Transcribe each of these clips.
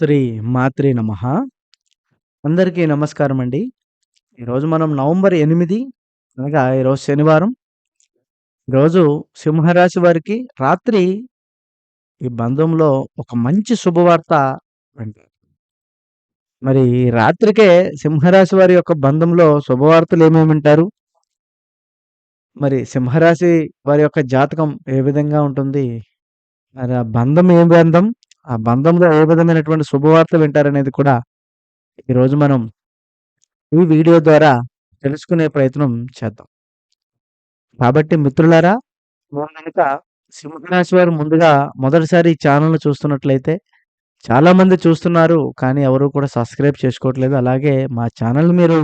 శ్రీ మాత్రే నమ అందరికీ నమస్కారం అండి. ఈరోజు మనం నవంబర్ ఎనిమిది అనగా ఈరోజు శనివారం. ఈరోజు సింహరాశి వారికి రాత్రి ఈ బంధంలో ఒక మంచి శుభవార్త వింటారు. మరి ఈ రాత్రికే సింహరాశి వారి యొక్క బంధంలో శుభవార్తలు ఏమేమి వింటారు? మరి సింహరాశి వారి యొక్క జాతకం ఏ విధంగా ఉంటుంది? మరి ఆ బంధం ఏ బంధం? ఆ బంధంలో ఏ విధమైనటువంటి శుభవార్త వింటారనేది కూడా ఈరోజు మనం ఈ వీడియో ద్వారా తెలుసుకునే ప్రయత్నం చేద్దాం. కాబట్టి మిత్రులారా మీరు గనుక సింహరాశి వారు ముందుగా మొదటిసారి ఈ చూస్తున్నట్లయితే చాలామంది చూస్తున్నారు. కానీ ఎవరు కూడా సబ్స్క్రైబ్ చేసుకోవట్లేదు. అలాగే మా ఛానల్ మీరు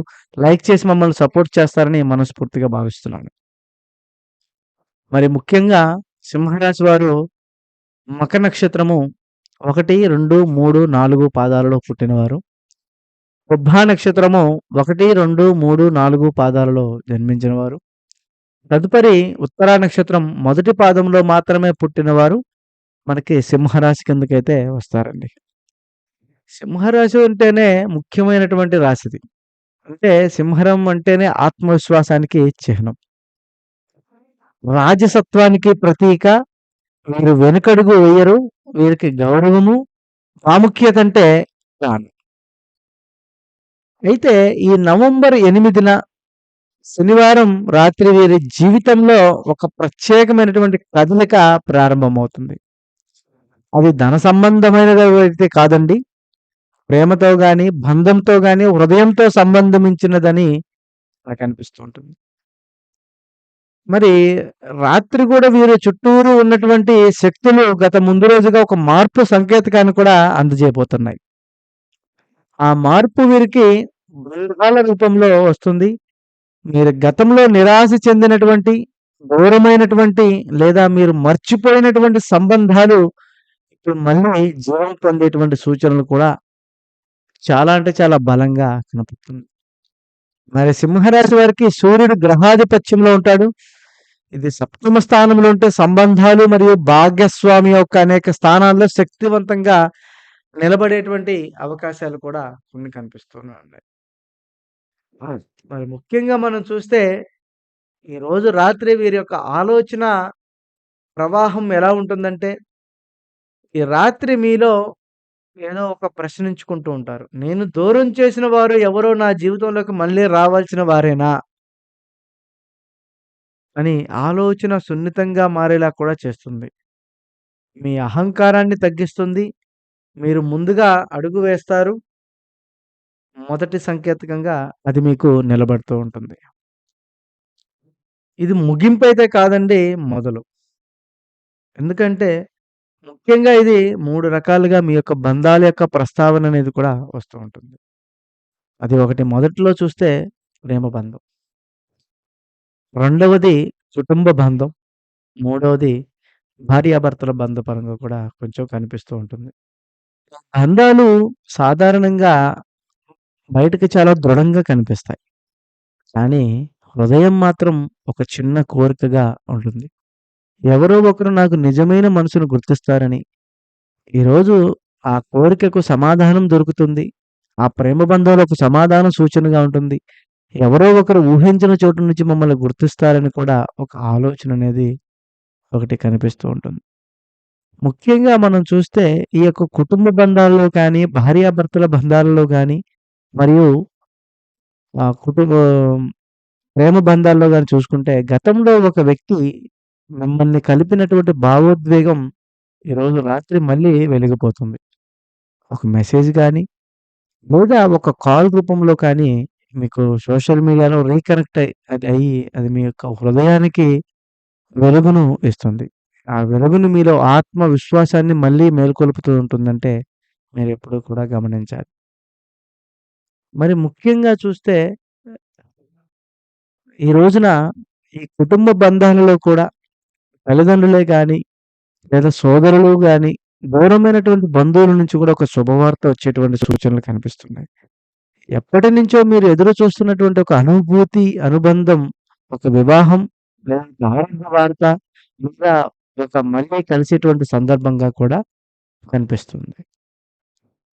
లైక్ చేసి మమ్మల్ని సపోర్ట్ చేస్తారని మనస్ఫూర్తిగా భావిస్తున్నాను. మరి ముఖ్యంగా సింహరాశి వారు మక నక్షత్రము 1, 2, 3, 4 పాదాలలో పుట్టినవారు. పుబ్బా నక్షత్రము 1, 2, 3, 4 పాదాలలో జన్మించినవారు. తదుపరి ఉత్తరా నక్షత్రం మొదటి పాదంలో మాత్రమే పుట్టినవారు మనకి సింహరాశి కిందకైతే వస్తారండి. సింహరాశి అంటేనే ముఖ్యమైనటువంటి రాశిది. అంటే సింహరం అంటేనే ఆత్మవిశ్వాసానికి చిహ్నం. రాజసత్వానికి ప్రతీక. వీరు వెనుకడుగు వేయరు. వీరికి గౌరవము, ప్రాముఖ్యత అంటే ప్రాణం. అయితే ఈ నవంబర్ ఎనిమిదిన శనివారం రాత్రి వీరి జీవితంలో ఒక ప్రత్యేకమైనటువంటి కదలిక ప్రారంభమవుతుంది. అది ధన సంబంధమైనదైతే కాదండి. ప్రేమతో కానీ బంధంతో కానీ హృదయంతో సంబంధించినదని నాకు ఉంటుంది. మరి రాత్రి కూడా వీరి చుట్టూరు ఉన్నటువంటి శక్తులు గత ముందు రోజుగా ఒక మార్పు సంకేతకాన్ని కూడా అందజేయబోతున్నాయి. ఆ మార్పు వీరికి బంధాల రూపంలో వస్తుంది. మీరు గతంలో నిరాశ చెందినటువంటి, దూరమైనటువంటి లేదా మీరు మర్చిపోయినటువంటి సంబంధాలు ఇప్పుడు మళ్ళీ జీవం పొందేటువంటి సూచనలు కూడా చాలా అంటే చాలా బలంగా కనపడుతుంది. మరి సింహరాశి వారికి సూర్యుడు గ్రహాధిపత్యంలో ఉంటాడు. ఇది సప్తమ స్థానంలో ఉంటే సంబంధాలు మరియు భాగ్యస్వామి యొక్క అనేక స్థానాల్లో శక్తివంతంగా నిలబడేటువంటి అవకాశాలు కూడా కొన్ని కనిపిస్తున్నాయి. మరి ముఖ్యంగా మనం చూస్తే ఈరోజు రాత్రి వీరి యొక్క ఆలోచన ప్రవాహం ఎలా ఉంటుందంటే ఈ రాత్రి మీలో ఏదో ఒక ప్రశ్నించుకుంటూ ఉంటారు. నేను దూరం చేసిన వారు ఎవరో నా జీవితంలోకి మళ్ళీ రావాల్సిన వారేనా? అని ఆలోచన సున్నితంగా మారేలా కూడా చేస్తుంది. మీ అహంకారాన్ని తగ్గిస్తుంది. మీరు ముందుగా అడుగు వేస్తారు. మొదటి సంకేతకంగా అది మీకు నిలబడుతూ ఉంటుంది. ఇది ముగింపైతే కాదండి మొదలు. ఎందుకంటే ముఖ్యంగా ఇది 3 రకాలుగా మీ యొక్క బంధాల యొక్క ప్రస్తావన అనేది కూడా వస్తూ ఉంటుంది. అది ఒకటి మొదట్లో చూస్తే ప్రేమ బంధం. రెండవది కుటుంబ బంధం. మూడవది భార్యాభర్తల బంధపరంగా కూడా కొంచెం కనిపిస్తూ ఉంటుంది. బంధాలు సాధారణంగా బయటకి చాలా దృఢంగా కనిపిస్తాయి. కానీ హృదయం మాత్రం ఒక చిన్న కోరికగా ఉంటుంది. ఎవరో ఒకరు నాకు నిజమైన మనసును గుర్తిస్తారని, ఈరోజు ఆ కోరికకు సమాధానం దొరుకుతుంది. ఆ ప్రేమ బంధంలో ఒక సమాధానం సూచనగా ఉంటుంది. ఎవరో ఒకరు ఊహించిన చోటు నుంచి మమ్మల్ని గుర్తిస్తారని కూడా ఒక ఆలోచన అనేది ఒకటి కనిపిస్తూ ఉంటుంది. ముఖ్యంగా మనం చూస్తే ఈ యొక్క కుటుంబ బంధాల్లో కానీ, భార్యాభర్తల బంధాలలో కానీ మరియు కుటుంబ ప్రేమ బంధాల్లో కానీ చూసుకుంటే గతంలో ఒక వ్యక్తి మిమ్మల్ని కలిపినటువంటి భావోద్వేగం ఈరోజు రాత్రి మళ్ళీ వెలిగిపోతుంది. ఒక మెసేజ్ కానీ లేదా ఒక కాల్ రూపంలో కానీ మీకు సోషల్ మీడియాలో రీకనెక్ట్ అయ్యి అది అయ్యి అది మీ యొక్క హృదయానికి వెలుగును ఇస్తుంది. ఆ వెలుగును మీలో ఆత్మవిశ్వాసాన్ని మళ్ళీ మేల్కొల్పుతూ ఉంటుందంటే మీరెప్పుడూ కూడా గమనించాలి. మరి ముఖ్యంగా చూస్తే ఈ రోజున ఈ కుటుంబ బంధాలలో కూడా తల్లిదండ్రులే కానీ లేదా సోదరులు కానీ దూరమైనటువంటి బంధువుల నుంచి కూడా ఒక శుభవార్త వచ్చేటువంటి సూచనలు కనిపిస్తున్నాయి. ఎప్పటి నుంచో మీరు ఎదురు చూస్తున్నటువంటి ఒక అనుభూతి, అనుబంధం, ఒక వివాహం లేదా ఆనంద వార్త లేదా ఒక మళ్ళీ కలిసేటువంటి సందర్భంగా కూడా కనిపిస్తుంది.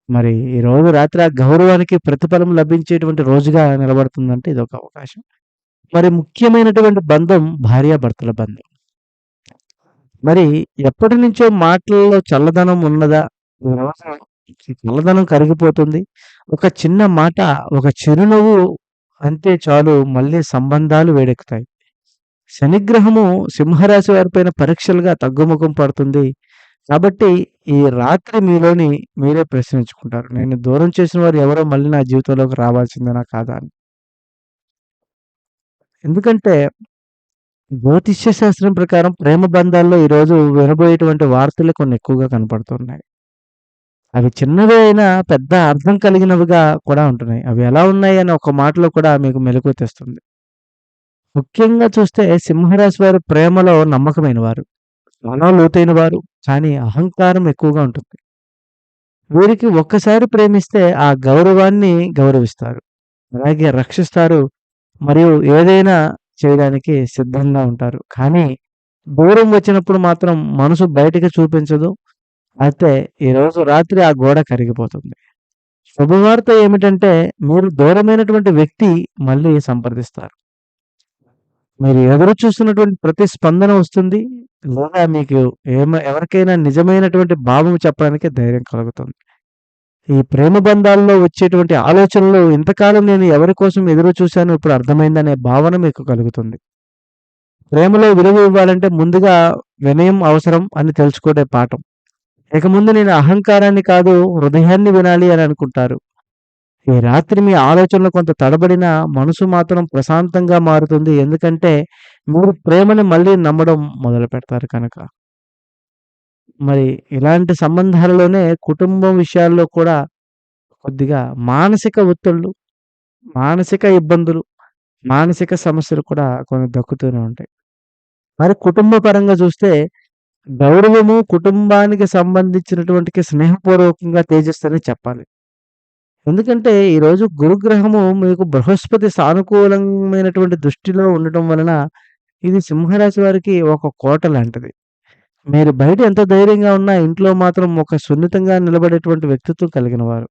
మరి ఈ రోజు రాత్రి ఆ గౌరవానికి ప్రతిఫలం లభించేటువంటి రోజుగా నిలబడుతుందంటే ఇది ఒక అవకాశం. మరి ముఖ్యమైనటువంటి బంధం భార్యాభర్తల బంధం. మరి ఎప్పటి నుంచో మాటల్లో చల్లదనం ఉన్నదా? చల్లదనం కరిగిపోతుంది. ఒక చిన్న మాట, ఒక చిరునవ్వు అంతే చాలు మళ్ళీ సంబంధాలు వేడెక్కుతాయి. శనిగ్రహము సింహరాశి వారిపైన పరీక్షలుగా తగ్గుముఖం పడుతుంది. కాబట్టి ఈ రాత్రి మీలోని మీరే ప్రశ్నించుకుంటారు. నేను దూరం చేసిన వారు ఎవరో మళ్ళీ నా జీవితంలోకి రావాల్సిందేనా కాదా అని. ఎందుకంటే జ్యోతిష్య శాస్త్రం ప్రకారం ప్రేమ బంధాల్లో ఈరోజు వినబోయేటువంటి వార్తలు కొన్ని ఎక్కువగా కనపడుతున్నాయి. అవి చిన్నవి అయినా పెద్ద అర్థం కలిగినవిగా కూడా ఉంటున్నాయి. అవి ఎలా ఉన్నాయి అని ఒక మాటలో కూడా మీకు మెలకువ తెస్తుంది. ముఖ్యంగా చూస్తే సింహరాశి వారు ప్రేమలో నమ్మకమైన వారు. మనో లోతైన వారు. కానీ అహంకారం ఎక్కువగా ఉంటుంది. వీరికి ఒక్కసారి ప్రేమిస్తే ఆ గౌరవాన్ని గౌరవిస్తారు. అలాగే రక్షిస్తారు. మరియు ఏదైనా చేయడానికి సిద్ధంగా ఉంటారు. కానీ దూరం వచ్చినప్పుడు మాత్రం మనసు బయటకు చూపించదు. అయితే ఈరోజు రాత్రి ఆ గోడ కరిగిపోతుంది. శుభవార్త ఏమిటంటే మీరు దూరమైనటువంటి వ్యక్తి మళ్ళీ సంప్రదిస్తారు. మీరు ఎదురు చూస్తున్నటువంటి ప్రతి స్పందన వస్తుంది. లేదా మీకు ఏమ ఎవరికైనా నిజమైనటువంటి భావం చెప్పడానికి ధైర్యం కలుగుతుంది. ఈ ప్రేమ బంధాల్లో వచ్చేటువంటి ఆలోచనలు ఇంతకాలం నేను ఎవరి కోసం ఎదురు చూశాను ఇప్పుడు అర్థమైందనే భావన మీకు కలుగుతుంది. ప్రేమలో విలువ ఇవ్వాలంటే ముందుగా వినయం అవసరం అని తెలుసుకునే పాఠం. ఇక ముందు నేను అహంకారాన్ని కాదు హృదయాన్ని వినాలి అని అనుకుంటారు. ఈ రాత్రి మీ ఆలోచనలు కొంత తడబడిన మనసు మాత్రం ప్రశాంతంగా మారుతుంది. ఎందుకంటే మీరు ప్రేమని మళ్ళీ నమ్మడం మొదలు పెడతారు కనుక. మరి ఇలాంటి సంబంధాలలోనే కుటుంబం విషయాల్లో కూడా కొద్దిగా మానసిక ఒత్తిళ్ళు, మానసిక ఇబ్బందులు, మానసిక సమస్యలు కూడా కొన్ని దక్కుతూనే ఉంటాయి. మరి కుటుంబ పరంగా చూస్తే గౌరవము కుటుంబానికి సంబంధించినటువంటి స్నేహపూర్వకంగా తేజస్సు చెప్పాలి. ఎందుకంటే ఈరోజు గురుగ్రహము మీకు బృహస్పతి సానుకూలమైనటువంటి దృష్టిలో ఉండటం వలన ఇది సింహరాశి వారికి ఒక కోట లాంటిది. మీరు బయట ఎంత ధైర్యంగా ఉన్నా ఇంట్లో మాత్రం ఒక సున్నితంగా నిలబడేటువంటి వ్యక్తిత్వం కలిగిన వారు.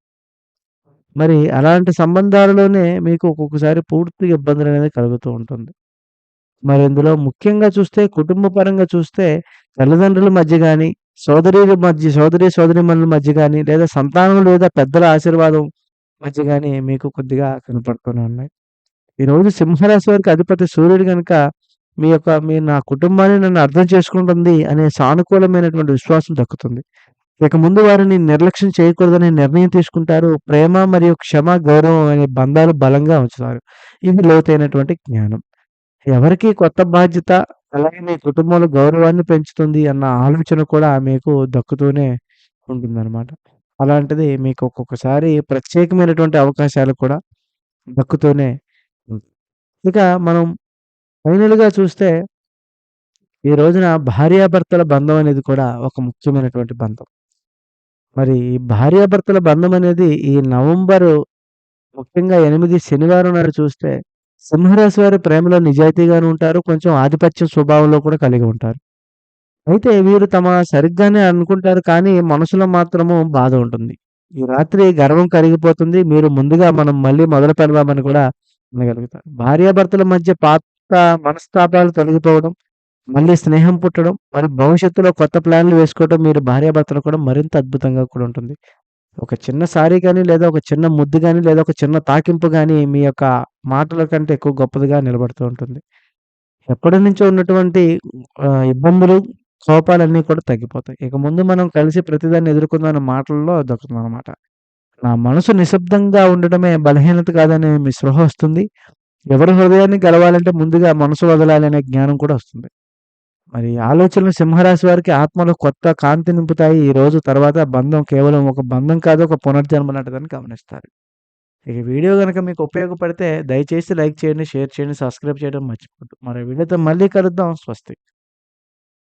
మరి అలాంటి సంబంధాలలోనే మీకు ఒక్కొక్కసారి పూర్తిగా ఇబ్బందులనేది కలుగుతూ ఉంటుంది. మరి ఇందులో ముఖ్యంగా చూస్తే కుటుంబ పరంగా చూస్తే తల్లిదండ్రుల మధ్య కానీ సోదరి మధ్య సోదరి సోదరీమణుల మధ్య కానీ లేదా సంతానం లేదా పెద్దల ఆశీర్వాదం మధ్య కానీ మీకు కొద్దిగా కనపడుతూనే ఉన్నాయి. ఈరోజు సింహరాశి వారికి అధిపతి సూర్యుడు కనుక మీ యొక్క మీ నా కుటుంబాన్ని నన్ను అర్థం చేసుకుంటుంది అనే సానుకూలమైనటువంటి విశ్వాసం దక్కుతుంది. ఇక ముందు వారిని నిర్లక్ష్యం చేయకూడదనే నిర్ణయం తీసుకుంటారు. ప్రేమ మరియు క్షమ, గౌరవం అనే బంధాలు బలంగా ఉంచుతారు. ఇది లోతైనటువంటి జ్ఞానం. ఎవరికీ కొత్త బాధ్యత అలాగే మీ కుటుంబంలో గౌరవాన్ని పెంచుతుంది అన్న ఆలోచన కూడా మీకు దక్కుతూనే ఉంటుందన్నమాట. అలాంటిది మీకు ఒక్కొక్కసారి ప్రత్యేకమైనటువంటి అవకాశాలు కూడా దక్కుతూనే ఉంటాయి. ఇక మనం ఫైనల్‌గా చూస్తే ఈ రోజున భార్యాభర్తల బంధం అనేది కూడా ఒక ముఖ్యమైనటువంటి బంధం. మరి ఈ భార్యాభర్తల బంధం అనేది ఈ నవంబరు ముఖ్యంగా 8 శనివారం నాడు చూస్తే సింహరాశి వారి ప్రేమలో నిజాయితీగాను ఉంటారు. కొంచెం ఆధిపత్య స్వభావంలో కూడా కలిగి ఉంటారు. అయితే వీరు తమ సరిగ్గానే అనుకుంటారు కానీ మనసులో మాత్రము బాధ ఉంటుంది. ఈ రాత్రి గర్వం కరిగిపోతుంది. మీరు ముందుగా మనం మళ్ళీ మొదలు పెడదామని కూడా అనగలుగుతారు. భార్యాభర్తల మధ్య పాత మనస్తాపాలు తొలగిపోవడం, మళ్ళీ స్నేహం పుట్టడం, మరి భవిష్యత్తులో కొత్త ప్లాన్‌లు వేసుకోవడం మీరు భార్యాభర్తలు కూడా మరింత అద్భుతంగా కూడా ఉంటుంది. ఒక చిన్న సారీ కానీ లేదా ఒక చిన్న ముద్దు కానీ లేదా ఒక చిన్న తాకింపు కానీ మీ యొక్క మాటల కంటే ఎక్కువ గొప్పదిగా నిలబడుతూ ఉంటుంది. ఎప్పటినుంచో ఉన్నటువంటి ఆహ్, ఇబ్బందులు, కోపాలన్నీ కూడా తగ్గిపోతాయి. ఇక ముందు మనం కలిసి ప్రతిదాన్ని ఎదుర్కొందాం మాటల్లో మాటల్లో అనమాట నా మనసు నిశ్శబ్దంగా ఉండడమే బలహీనత కాదనే మీ స్పృహ వస్తుంది. ఎవరి హృదయాన్ని గెలవాలంటే ముందుగా మనసు వదలాలి అనే జ్ఞానం కూడా వస్తుంది. మరి ఆలోచనలు సింహరాశి వారికి ఆత్మలో కొత్త కాంతి నింపుతాయి. ఈ రోజు తర్వాత బంధం కేవలం ఒక బంధం కాదు ఒక పునర్జన్మ లాంటిదని గమనిస్తారు. ఇక వీడియో గనుక మీకు ఉపయోగపడితే దయచేసి లైక్ చేయండి, షేర్ చేయండి, సబ్స్క్రైబ్ చేయడం మర్చిపోద్దు మరో వీడియోతో మళ్ళీ కలుద్దాం. స్వస్తి.